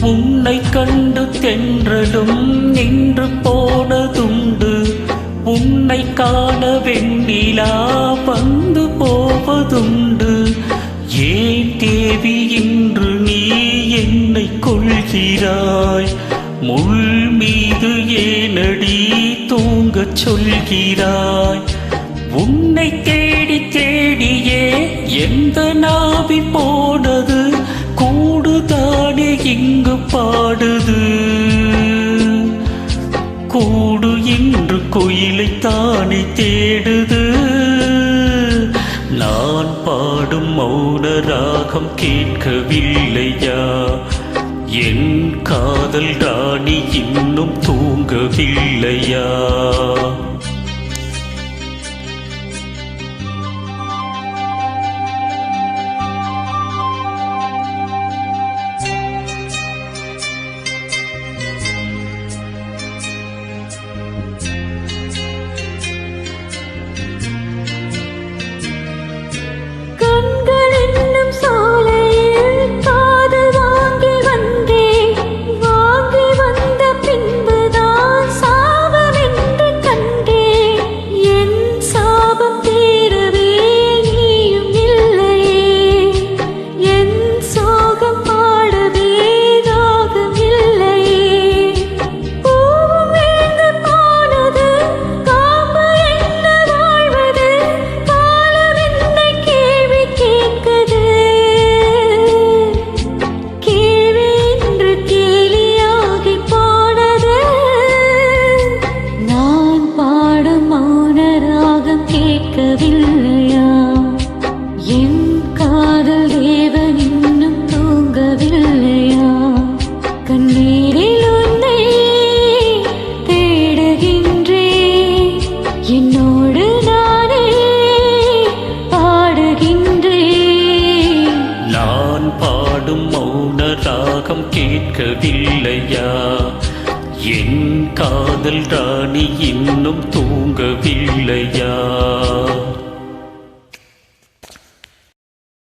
உன்னை கண்டு தென்றலும் நின்று போனதுண்டு. உன்னை காண வெண்ணிலா வந்து போவதுண்டு. ஏன் தேவி இன்று நீ என்னை கொள்கிறாய்? முள் மீது ஏனடி தூங்கச் சொல்கிறாய்? உன்னை தேடி தேடியே எந்த நாவி போனது? இங்கு பாடுது. கூடு இன்று குயிலை தானே தேடுது. நான் பாடும் மௌன ராகம் கேட்கவில்லையா? என் காதல் ராணி இன்னும் தூங்கவில்லையா? என்னோடு நானே பாடுகின்றேன். நான் பாடும் மௌன ராகம் கேட்கவில்லையா? என் காதல் ராணி இன்னும் தூங்கவில்லையா?